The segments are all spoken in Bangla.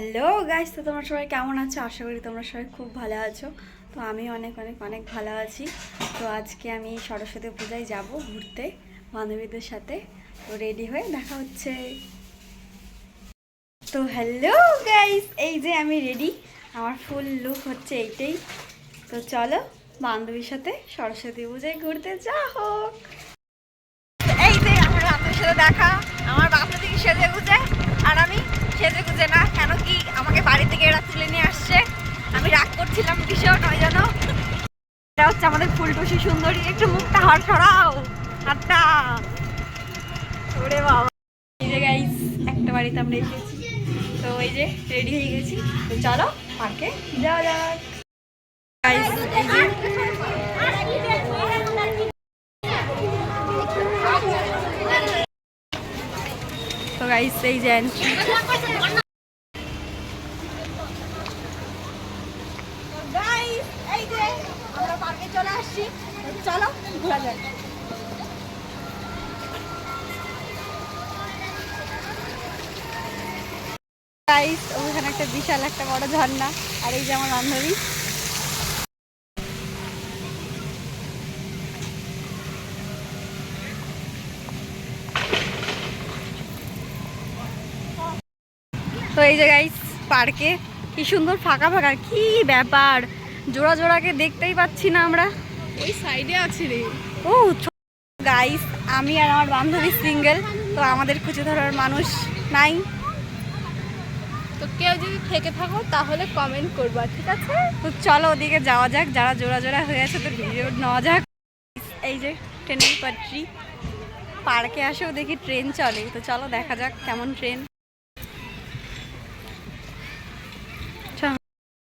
হ্যালো গাইস তো তোমরা সবাই কেমন আছো? আশা করি তোমরা সবাই খুব ভালো আছো। তো আমি অনেক অনেক অনেক ভালো আছি। তো আজকে আমি সরস্বতী পূজায় যাব ঘুরতে, বান্ধবীদের সাথে। তো রেডি হয়ে দেখা হচ্ছে। তো হ্যালো গাইস এই যে আমি রেডি আমার ফুল লুক হচ্ছে এইটাই। তো চলো, বান্ধবীর সাথে সরস্বতী পূজায় ঘুরতে যা হোক। এই যে আমার বান্ধবীর সাথে দেখা, আমার বান্ধবী সেজে গুজে হচ্ছে আমাদের ফুলটুসি সুন্দরী। একটু মুখটা হার সরাও, হাতটা। ওরে বাবা। এই গাইস একটা বাড়িতে আমরা এসেছি। তো এই যে রেডি হয়ে গেছি। তো চলো পার্কে যাওয়া যাক। গাইস তো গাইস এই যে entry। এই যে আমরা পার্কে চলে আসছি। চলো, ঘোরা যাক। ওখানে একটা বিশাল একটা বড় ঝর্ণা, আর এই যে আমার বান্ধবী। তো এই যে গাইস পার্কে কি সুন্দর ফাঁকা ফাঁকা কি ব্যাপার। জোড়া জোড়াকে দেখতেই পাচ্ছি না আমরা। ওই সাইডে আছে রে। ও গাইস আমি আর আমার বান্ধবী সিঙ্গেল তো আমাদের খুঁজে ধরার মানুষ নাই। তো কেউ যদি থেকে থাকো তাহলে কমেন্ট করবা ঠিক আছে? তো চলো ওদিকে যাওয়া যাক যারা জোড়া জোড়া হয়ে আছে তো ভিডিও নেওয়া যাক। এই যে ট্রেনের পাট্রি পার্কে আসেও দেখি ট্রেন চলে তো চলো দেখা যাক কেমন ট্রেন।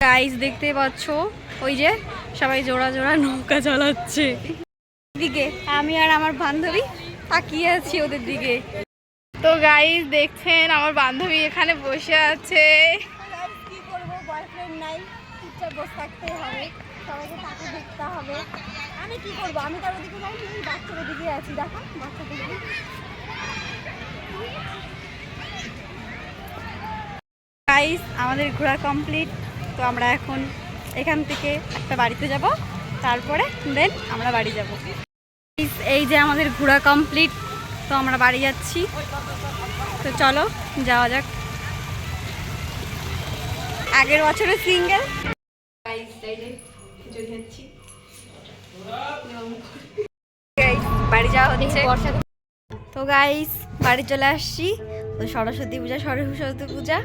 গাইস দেখতে পাচ্ছ ওই যে সবাই জোড়া জোড়া নৌকা চালাচ্ছে। দিকে আমি আর আমার বান্ধবী তাকিয়ে আছি ওদের দিকে। তো গাইস দেখছেন, আমার বান্ধবী এখানে বসে আছে। আমাদের ঘোরা কমপ্লিট তো আমরা এখন এখান থেকে একটা বাড়িতে যাব তারপরে দেন আমরা বাড়ি যাব। এই যে আমাদের ঘোরা কমপ্লিট তো আমরা বাড়ি যাচ্ছি। তো চলো যাওয়া যাক। আগের বছরে সিঙ্গেল বাড়ি যাওয়া হচ্ছে। তো গাইস বাড়ি চলে আসছি। সরস্বতী পূজা সরস্বতী পূজা,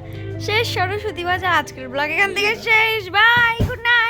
শেষ সরস্বতী পূজা। আজকের ব্লগ এখান থেকে শেষ। Bye good night